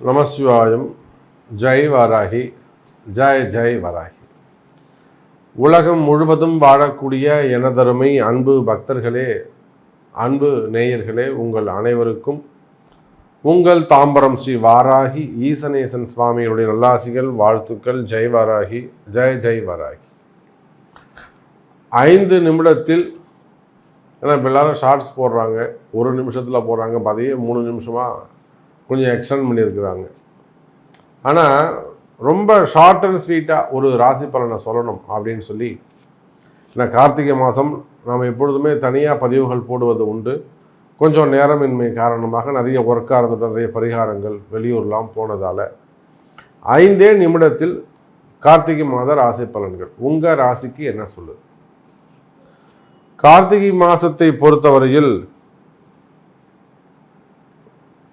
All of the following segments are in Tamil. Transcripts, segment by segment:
நமசிவாயம். ஜெய் வாராகி. ஜெய் ஜெய் வராகி. உலகம் முழுவதும் வாழக்கூடிய எனதருமை அன்பு பக்தர்களே அன்பு நேயர்களே உங்கள் அனைவருக்கும் உங்கள் தாம்பரம் ஸ்ரீ வாராகி ஈசனேசன் சுவாமியுடைய நல்லாசிகள் வாழ்த்துக்கள் ஜெய் வாராகி ஜெய் ஜெய் வராகி. ஐந்து நிமிடத்தில் ஏன்னா இப்போ எல்லாரும் ஷார்ட்ஸ் போடுறாங்க ஒரு நிமிஷத்தில் போடுறாங்க இப்போ மூணு நிமிஷமாக கொஞ்சம் எக்ஸ்டெண்ட் பண்ணியிருக்கிறாங்க. ஆனால் ரொம்ப ஷார்ட் அண்ட் ஸ்வீட்டாக ஒரு ராசி பலனை சொல்லணும் அப்படின்னு சொல்லி ஏன்னா கார்த்திகை மாதம் நாம் எப்பொழுதுமே தனியாக பதிவுகள் போடுவது உண்டு. கொஞ்சம் நேரமின்மை காரணமாக நிறைய ஒர்க்காக இருந்துட்டு நிறைய பரிகாரங்கள் வெளியூர்லாம் போனதால் ஐந்தே நிமிடத்தில் கார்த்திகை மாத ராசி பலன்கள். உங்கள் ராசிக்கு என்ன சொல்லுது? கார்த்திகை மாதத்தை பொறுத்தவரையில்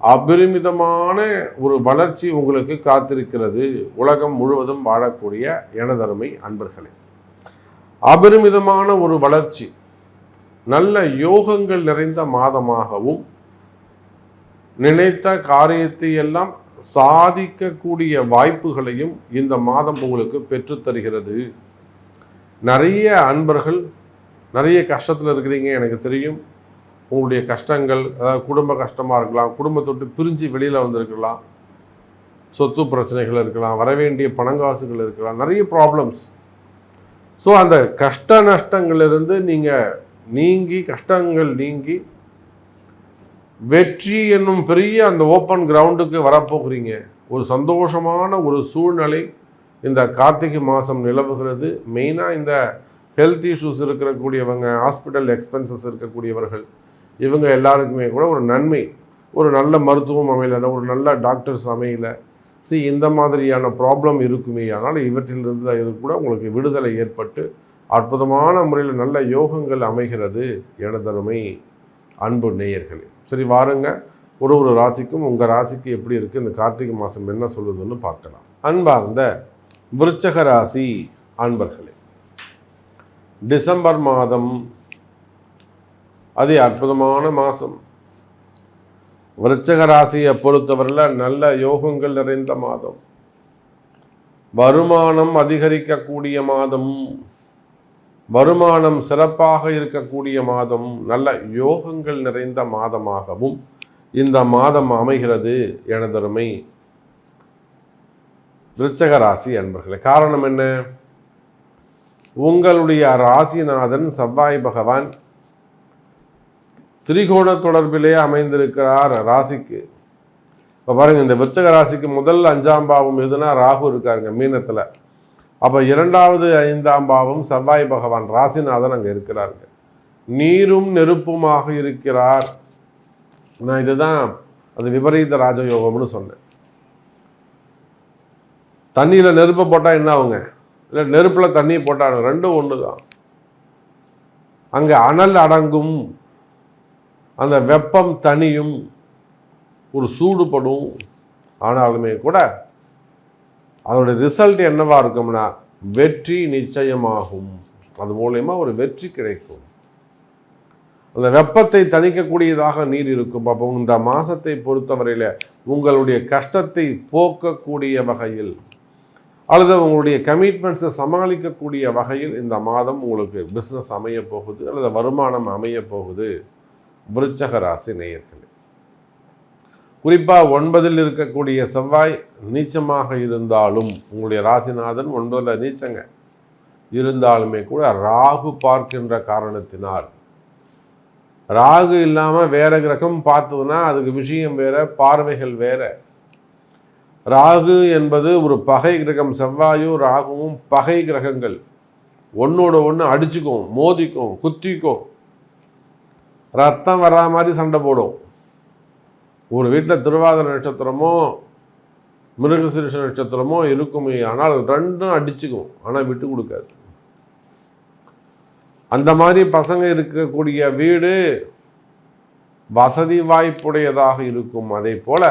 அபரிமிதமான ஒரு வளர்ச்சி உங்களுக்கு காத்திருக்கிறது. உலகம் முழுவதும் வாழக்கூடிய எனதருமை அன்பர்களே. அபரிமிதமான ஒரு வளர்ச்சி நல்ல யோகங்கள் நிறைந்த மாதமாகவும் நினைத்த காரியத்தை எல்லாம் சாதிக்கக்கூடிய வாய்ப்புகளையும் இந்த மாதம் உங்களுக்கு பெற்றுத்தருகிறது நிறைய அன்பர்கள் நிறைய கஷ்டத்தில் இருக்கிறீங்க எனக்கு தெரியும். உங்களுடைய கஷ்டங்கள் அதாவது குடும்ப கஷ்டமாக இருக்கலாம் குடும்பத்தொட்டு பிரிஞ்சு வெளியில் வந்திருக்கலாம். சொத்து பிரச்சனைகள் இருக்கலாம் வரவேண்டிய பணங்காசுகள் இருக்கலாம் நிறைய ப்ராப்ளம்ஸ் ஸோ அந்த கஷ்ட நஷ்டங்கள்லேருந்து நீங்கள் நீங்கி கஷ்டங்கள் நீங்கி வெற்றி என்னும் பெரிய அந்த ஓப்பன் கிரவுண்டுக்கு வரப்போகிறீங்க. ஒரு சந்தோஷமான ஒரு சூழ்நிலை இந்த கார்த்திகை மாதம் நிலவுகிறது. மெயினாக இந்த ஹெல்த் இஷ்யூஸ் இருக்கக்கூடியவங்க ஹாஸ்பிட்டல் எக்ஸ்பென்சஸ் இருக்கக்கூடியவர்கள் இவங்க எல்லாருக்குமே கூட ஒரு நன்மை ஒரு நல்ல மருத்துவம் அமையலை ஒரு நல்ல டாக்டர்ஸ் அமையலை. சி இந்த மாதிரியான ப்ராப்ளம் இருக்குமே ஆனால் இவற்றிலிருந்து இது கூட உங்களுக்கு விடுதலை ஏற்பட்டு அற்புதமான முறையில் நல்ல யோகங்கள் அமைகிறது எனதருமை அன்பு நேயர்களே. சரி வாருங்க. ஒரு ஒரு ராசிக்கும் உங்கள் ராசிக்கு எப்படி இருக்குது இந்த கார்த்திகை மாதம் என்ன சொல்லுதுன்னு பார்க்கலாம். அன்பார்ந்த விருச்சக ராசி அன்பர்களே டிசம்பர் மாதம் அது அற்புதமான மாதம் விருச்சக ராசியை பொறுத்தவரையில் நல்ல யோகங்கள் நிறைந்த மாதம். வருமானம் அதிகரிக்கக்கூடிய மாதம். வருமானம் சிறப்பாக இருக்கக்கூடிய மாதம். நல்ல யோகங்கள் நிறைந்த மாதமாகவும் இந்த மாதம் அமைகிறது எனதருமை விருச்சக ராசி அன்பர்களே. காரணம் என்ன? உங்களுடைய ராசிநாதன் செவ்வாய் பகவான் திரிகோண தொடர்பிலே அமைந்திருக்கிறார் ராசிக்கு. இப்போ பாருங்கள் இந்த விருச்சக ராசிக்கு முதல் அஞ்சாம் பாவம் எதுனா ராகு இருக்காருங்க மீனத்தில். அப்போ இரண்டாவது ஐந்தாம் பாவம் செவ்வாய் பகவான் ராசிநாதன் அங்கே இருக்கிறாருங்க. நீரும் நெருப்புமாக இருக்கிறார். நான் இதுதான் அது விபரீத ராஜயோகம்னு சொன்னேன். தண்ணியில் நெருப்பை போட்டால் என்ன ஆகுங்க? இல்லை நெருப்பில் தண்ணி போட்டால் ரெண்டும் ஒன்று தான் அங்கே அனல் அடங்கும். அந்த வெப்பம் தனியும் ஒரு சூடுபடும் ஆனாலுமே கூட அதோட ரிசல்ட் என்னவா இருக்கும்னா வெற்றி நிச்சயமாகும். அது மூலயமா ஒரு வெற்றி கிடைக்கும். அந்த வெப்பத்தை தணிக்கக்கூடியதாக நீர் இருக்கும். அப்போ இந்த மாதத்தை பொறுத்தவரையில் உங்களுடைய கஷ்டத்தை போக்கக்கூடிய வகையில் அல்லது உங்களுடைய கமிட்மெண்ட்ஸை சமாளிக்கக்கூடிய வகையில் இந்த மாதம் உங்களுக்கு பிஸ்னஸ் அமைய போகுது அல்லது வருமானம் அமைய போகுது. விருச்சக ராசி நேயர்களே குறிப்பாக ஒன்பதில் இருக்கக்கூடிய செவ்வாய் நீச்சமாக இருந்தாலும் உங்களுடைய ராசிநாதன் ஒன்பதில் நீச்சங்க. இருந்தாலுமே கூட ராகு பார்க்கின்ற காரணத்தினால் ராகு இல்லாமல் வேற கிரகம் பார்த்ததுன்னா அதுக்கு விஷயம் வேற பார்வைகள் வேற. ராகு என்பது ஒரு பகை கிரகம் செவ்வாயும் ராகுவும் பகை கிரகங்கள். ஒன்றோட ஒன்று அடிச்சுக்கும் மோதிக்கும் குத்திக்கும். ரத்தம் வரா மாதிரி சண்டை போடும். ஒரு வீட்டில் திருவாதிர நட்சத்திரமோ மிருகசிருஷ நட்சத்திரமோ இருக்குமே ஆனால் ரெண்டும் அடிச்சுக்கும். ஆனால் விட்டு கொடுக்காது. அந்த மாதிரி பசங்க இருக்கக்கூடிய வீடு வசதி வாய்ப்புடையதாக இருக்கும். அதே போல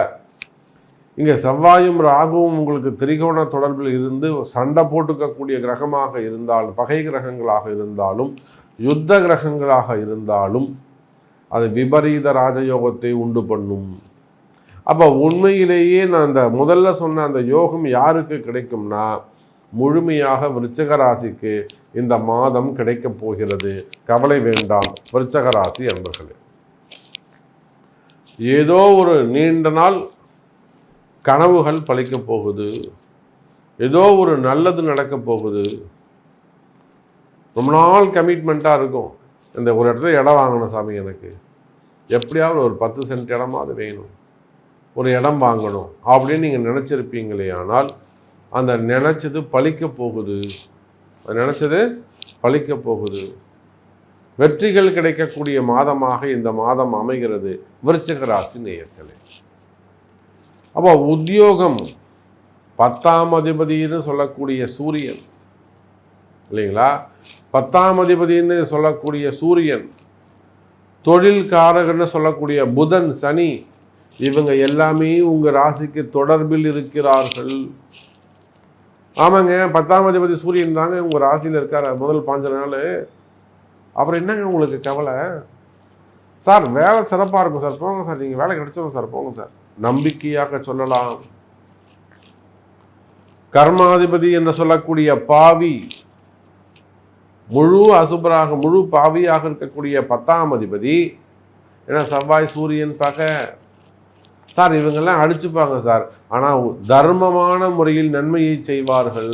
இங்கே செவ்வாயும் ராகுவும் உங்களுக்கு திரிகோண தொடர்பில் இருந்து சண்டை போட்டுக்கக்கூடிய கிரகமாக இருந்தாலும் பகை கிரகங்களாக இருந்தாலும் யுத்த கிரகங்களாக இருந்தாலும் அது விபரீத ராஜயோகத்தை உண்டு பண்ணும். அப்போ உண்மையிலேயே நான் அந்த முதல்ல சொன்ன அந்த யோகம் யாருக்கு கிடைக்கும்னா முழுமையாக விருச்சக ராசிக்கு இந்த மாதம் கிடைக்கப் போகிறது. கவலை வேண்டாம் விருச்சக ராசி அன்பர்களே. ஏதோ ஒரு நீண்ட நாள் கனவுகள் பழிக்கப் போகுது. ஏதோ ஒரு நல்லது நடக்கப் போகுது. ரொம்ப நாள் கமிட்மெண்ட்டாக இருக்கும். இந்த ஒரு இடத்துல இடம் வாங்கணும் சாமி எனக்கு. எப்படியாவது ஒரு பத்து சென்ட் இடமா அது வேணும். ஒரு இடம் வாங்கணும் அப்படின்னு நீங்கள் நினச்சிருப்பீங்களே ஆனால் அந்த நினச்சது பழிக்க போகுது. அது நினச்சது பழிக்க போகுது. வெற்றிகள் கிடைக்கக்கூடிய மாதமாக இந்த மாதம் அமைகிறது. விருச்சக ராசி நேயர்களே. அப்போ உத்தியோகம் பத்தாம் அதிபதினு சொல்லக்கூடிய சூரியன். இல்லைங்களா? பத்தாம் அதிபதினு சொல்லக்கூடிய சூரியன் தொழில் காரகன்னு சொல்லக்கூடிய புதன் சனி இவங்க எல்லாமே உங்கள் ராசிக்கு தொடர்பில் இருக்கிறார்கள். ஆமாங்க பத்தாம் அதிபதி சூரியன் தாங்க உங்கள் ராசியில் இருக்கார் முதல் பாஞ்ச நாள். அப்புறம் என்னங்க உங்களுக்கு கவலை? சார் வேலை சிறப்பாக இருக்கும் சார் போங்க சார் நீங்கள் வேலை கிடைச்சிடும் சார் போங்க சார். நம்பிக்கையாக சொல்லலாம். கர்மாதிபதி என்று சொல்லக்கூடிய பாவி முழு அசுபராக முழு பாவியாக இருக்கக்கூடிய பத்தாம் அதிபதி ஏன்னா செவ்வாய் சூரியன் பகை. சார் இவங்கெல்லாம் அடிச்சுப்பாங்க சார். ஆனால் தர்மமான முறையில் நன்மையை செய்வார்கள்.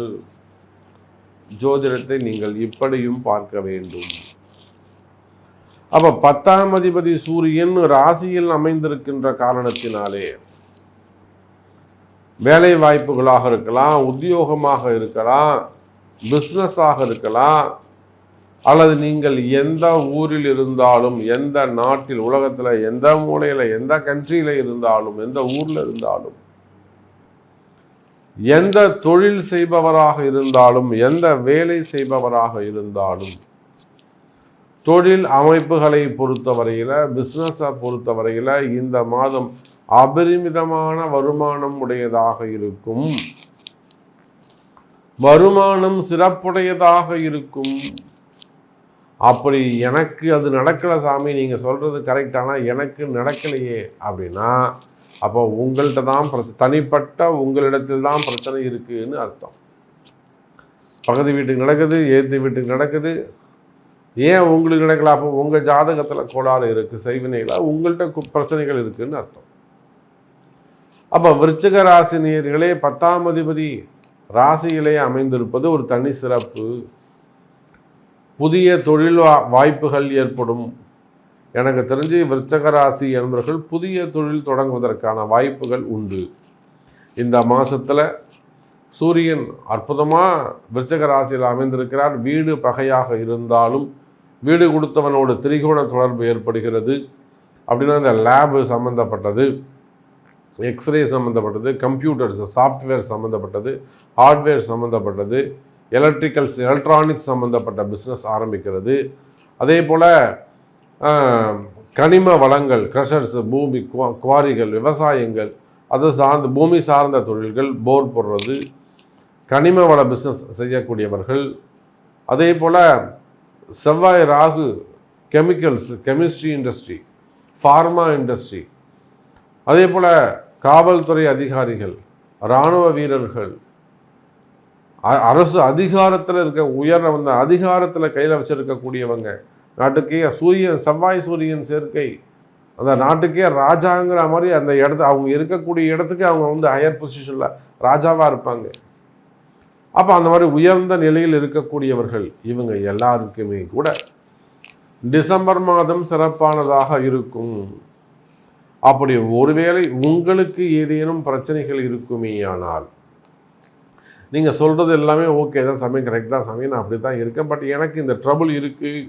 ஜோதிடத்தை நீங்கள் இப்படியும் பார்க்க வேண்டும். அப்போ பத்தாம் அதிபதி சூரியன் ராசியில் அமைந்திருக்கின்ற காரணத்தினாலே வேலை வாய்ப்புகளாக இருக்கலாம் உத்தியோகமாக இருக்கலாம் பிஸ்னஸாக இருக்கலாம் அல்லது நீங்கள் எந்த ஊரில் இருந்தாலும் எந்த நாட்டில் உலகத்தில் எந்த மூலையில் எந்த கண்ட்ரியில் இருந்தாலும் எந்த ஊரில் இருந்தாலும் எந்த தொழில் செய்பவராக இருந்தாலும் எந்த வேலை செய்பவராக இருந்தாலும் தொழில் அமைப்புகளை பொறுத்தவரையில் பிஸ்னஸை பொறுத்தவரையில் இந்த மாதம் அபரிமிதமான வருமானம் உடையதாக இருக்கும். வருமானம் சிறப்புடையதாக இருக்கும். அப்படி எனக்கு அது நடக்கலை சாமி நீங்கள் சொல்கிறது கரெக்டானா எனக்கு நடக்கலையே அப்படின்னா அப்போ உங்கள்கிட்ட தான் பிரச்சனை தனிப்பட்ட உங்களிடத்தில் தான் பிரச்சனை இருக்குதுன்னு அர்த்தம். பக்கத்து வீட்டுக்கு நடக்குது ஏற்று வீட்டுக்கு நடக்குது. ஏன் உங்களுக்கு நடக்கல? அப்போ உங்கள் ஜாதகத்தில் கோளாறு இருக்குது செய்வினைகளா உங்கள்கிட்ட கு- பிரச்சனைகள் இருக்குதுன்னு அர்த்தம். அப்போ விருச்சக ராசினியர்களே பத்தாம் அதிபதி ராசியிலே அமைந்திருப்பது ஒரு தனி சிறப்பு. புதிய தொழில் வா- வாய்ப்புகள் ஏற்படும். எனக்கு தெரிஞ்சு விருச்சக ராசி என்பவர்கள் புதிய தொழில் தொடங்குவதற்கான வாய்ப்புகள் உண்டு. இந்த மாதத்தில் சூரியன் அற்புதமாக விருச்சக ராசியில் அமைந்திருக்கிறார். வீடு பகையாக இருந்தாலும் வீடு கொடுத்தவனோட திரிகோண தொடர்பு ஏற்படுகிறது. அப்படின்னா இந்த லேபு சம்மந்தப்பட்டது எக்ஸ்ரே சம்மந்தப்பட்டது கம்ப்யூட்டர்ஸ் சாஃப்ட்வேர் சம்மந்தப்பட்டது ஹார்ட்வேர் சம்மந்தப்பட்டது எலக்ட்ரிக்கல்ஸ் எலக்ட்ரானிக்ஸ் சம்மந்தப்பட்ட பிஸ்னஸ் ஆரம்பிக்கிறது. அதே போல் கனிம வளங்கள் க்ரஷர்ஸ் பூமி குவா- குவாரிகள் விவசாயங்கள் அது சார்ந்த பூமி சார்ந்த தொழில்கள் போர் போடுறது கனிம வள பிஸ்னஸ் செய்யக்கூடியவர்கள். அதே போல் செவ்வாய் Rahu chemicals chemistry industry pharma industry அதே போல் காவல்துறை அதிகாரிகள் இராணுவ வீரர்கள் அரசு அதிகாரத்தில் இருக்க உயர் வந்த அதிகாரத்தில் கையில் வச்சிருக்கக்கூடியவங்க. நாட்டுக்கே சூரியன் செவ்வாய் சூரியன் சேர்க்கை. அந்த நாட்டுக்கே ராஜாங்கிற மாதிரி அந்த இடத்து அவங்க இருக்கக்கூடிய இடத்துக்கு அவங்க வந்து ஹையர் பொசிஷனில் ராஜாவாக இருப்பாங்க. அப்போ அந்த மாதிரி உயர்ந்த நிலையில் இருக்கக்கூடியவர்கள் இவங்க எல்லாருக்குமே கூட டிசம்பர் மாதம் சிறப்பானதாக இருக்கும். அப்படி ஒருவேளை உங்களுக்கு ஏதேனும் பிரச்சனைகள் இருக்குமேயானால் நீங்கள் சொல்கிறது எல்லாமே ஓகே தான் சமயம் கரெக்ட் தான் சமயம் நான் அப்படி தான் இருக்கேன். பட் எனக்கு இந்த ட்ரபுள் இருக்குது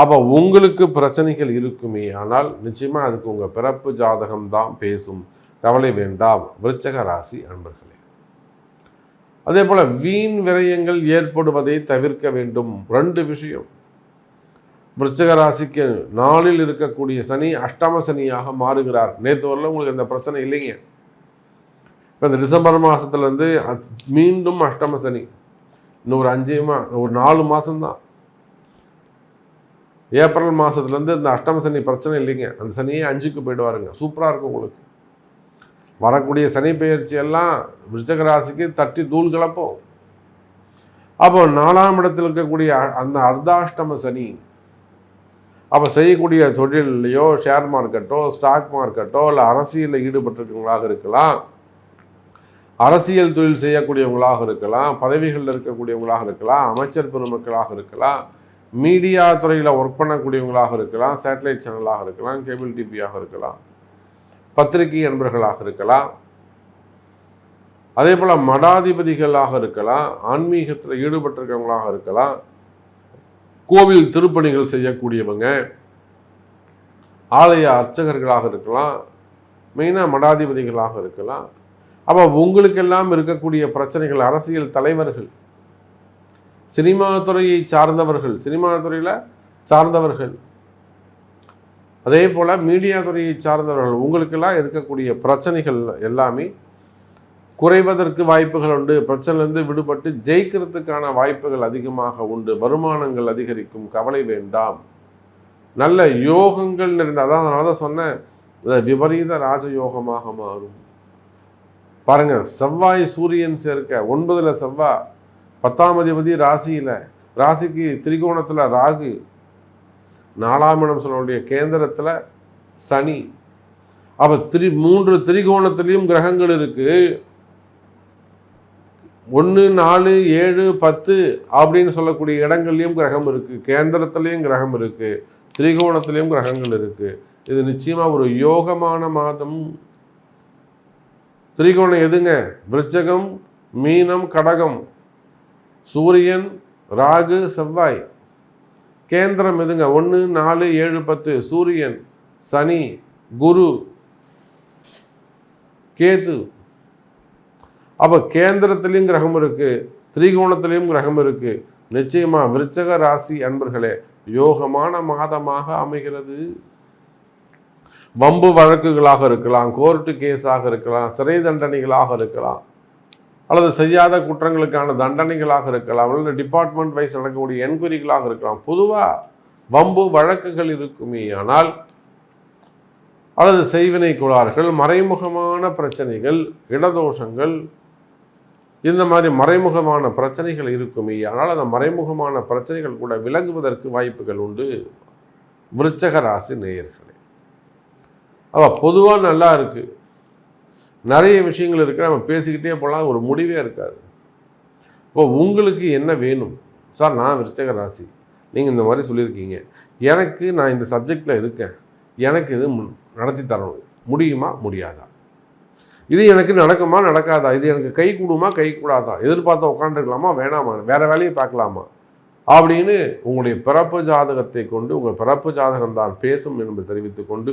அப்போ உங்களுக்கு பிரச்சனைகள் இருக்குமே ஆனால் நிச்சயமாக அதுக்கு உங்கள் பிறப்பு ஜாதகம் தான் பேசும். கவலை வேண்டாம். விருச்சக ராசி அன்பர்களே. அதே போல் வீண் விரயங்கள் ஏற்படுவதை தவிர்க்க வேண்டும். ரெண்டு விஷயம். விருச்சக ராசிக்கு நாளில் இருக்கக்கூடிய சனி அஷ்டம சனியாக மாறுகிறார். நேற்று வரல உங்களுக்கு இந்த பிரச்சனை இல்லைங்க. இப்போ இந்த டிசம்பர் மாதத்துலேருந்து மீண்டும் அஷ்டம சனி. இன்னும் ஒரு அஞ்சு மா ஒரு நாலு மாதம்தான் ஏப்ரல் மாதத்துலேருந்து இந்த அஷ்டம சனி பிரச்சனை இல்லைங்க. அந்த சனியே அஞ்சுக்கு போயிடுவாருங்க. சூப்பராக இருக்கும் உங்களுக்கு. வரக்கூடிய சனி பெயர்ச்சி எல்லாம் விருச்சக ராசிக்கு தட்டி தூள் கிளப்போம் அப்போ நாலாம் இடத்தில் இருக்கக்கூடிய அ- அந்த அர்த்தாஷ்டம சனி. அப்போ செய்யக்கூடிய தொழிலையோ ஷேர் மார்க்கெட்டோ ஸ்டாக் மார்க்கெட்டோ இல்லை அரசியலில் ஈடுபட்டிருக்கவங்களாக இருக்கலாம். அரசியல் தொழில் செய்யக்கூடியவங்களாக இருக்கலாம் பதவிகளில் இருக்கக்கூடியவங்களாக இருக்கலாம் அமைச்சர் பெருமக்களாக இருக்கலாம் மீடியா துறையில் ஒர்க் பண்ணக்கூடியவங்களாக இருக்கலாம் சேட்டலைட் சேனலாக இருக்கலாம் கேபிள் டிவியாக இருக்கலாம் பத்திரிகை நண்பர்களாக இருக்கலாம். அதே போல் மடாதிபதிகளாக இருக்கலாம் ஆன்மீகத்தில் ஈடுபட்டிருக்கவங்களாக இருக்கலாம் கோவில் திருப்பணிகள் செய்யக்கூடியவங்க ஆலய அர்ச்சகர்களாக இருக்கலாம் மெயினாக மடாதிபதிகளாக இருக்கலாம். அப்போ உங்களுக்கெல்லாம் இருக்கக்கூடிய பிரச்சனைகள் அரசியல் தலைவர்கள் சினிமா துறையை சார்ந்தவர்கள் சினிமா துறையில் சார்ந்தவர்கள் அதே போல் மீடியா துறையை சார்ந்தவர்கள் உங்களுக்கெல்லாம் இருக்கக்கூடிய பிரச்சனைகள் எல்லாமே குறைவதற்கு வாய்ப்புகள் உண்டு. பிரச்சனையிலேருந்து விடுபட்டு ஜெயிக்கிறதுக்கான வாய்ப்புகள் அதிகமாக உண்டு. வருமானங்கள் அதிகரிக்கும். கவலை வேண்டாம். நல்ல யோகங்கள் நிறைந்த அதான் அதனால தான் சொன்னேன். விபரீத ராஜயோகமாக மாறும். பாருங்கள் செவ்வாய் சூரியன் சேர்க்க ஒன்பதில் செவ்வாய் பத்தாம் அதிபதி ராசியில் ராசிக்கு திரிகோணத்தில் ராகு நாலாம் இடம் சொல்லக்கூடிய கேந்திரத்தில் சனி. அப்போ திரி மூன்று திரிகோணத்திலையும் கிரகங்கள் இருக்குது ஒன்று நாலு ஏழு பத்து அப்படின்னு சொல்லக்கூடிய இடங்கள்லையும் கிரகம் இருக்குது கேந்திரத்துலேயும் கிரகம் இருக்குது திரிகோணத்துலேயும் கிரகங்கள் இருக்குது இது நிச்சயமாக ஒரு யோகமான மாதம். திரிகோணம் எதுங்க? விருச்சகம் மீனம் கடகம். சூரியன் ராகு செவ்வாய். கேந்திரம் எதுங்க? ஒன்று நாலு ஏழு பத்து. சூரியன் சனி குரு கேது. அப்போ கேந்திரத்திலையும் கிரகம் இருக்கு திரிகோணத்திலையும் கிரகம் இருக்கு. நிச்சயமாக விருச்சக ராசி அன்பர்களே யோகமான மாதமாக அமைகிறது. வம்பு வழக்குகளாக இருக்கலாம் கோர்ட்டு கேஸாக இருக்கலாம் சிறை தண்டனைகளாக இருக்கலாம் அல்லது செய்யாத குற்றங்களுக்கான தண்டனைகளாக இருக்கலாம் அல்லது டிபார்ட்மெண்ட் வைஸ் நடக்கக்கூடிய என்கொயரிகளாக இருக்கலாம். பொதுவாக வம்பு வழக்குகள் இருக்குமே ஆனால் அல்லது செய்வினை கோளாறுகள் மறைமுகமான பிரச்சனைகள் இடதோஷங்கள் இந்த மாதிரி மறைமுகமான பிரச்சனைகள் இருக்குமே ஆனால் அந்த மறைமுகமான பிரச்சனைகள் கூட விலகுவதற்கு வாய்ப்புகள் உண்டு. விருச்சக ராசி நேயர்கள். அவ பொதுவாக நல்லா இருக்குது நிறைய விஷயங்கள் இருக்குது நம்ம பேசிக்கிட்டே போகலாம் ஒரு முடிவே இருக்காது. இப்போ உங்களுக்கு என்ன வேணும்? சார் நான் விருச்சக ராசி. நீங்கள் இந்த மாதிரி சொல்லியிருக்கீங்க. எனக்கு நான் இந்த சப்ஜெக்டில் இருக்கேன். எனக்கு இது நடத்தி தரணும். முடியுமா? முடியாதா? இது எனக்கு நடக்குமா? நடக்காதா? இது எனக்கு கை கூடுமா? கை கூடாதா? எதிர்பார்த்து உட்காந்துருக்கலாமா வேணாமா? வேறு வேலையை பார்க்கலாமா? அப்படின்னு உங்களுடைய பிறப்பு ஜாதகத்தை கொண்டு உங்கள் பிறப்பு ஜாதகம் தான் பேசும் என்பதை தெரிவித்துக்கொண்டு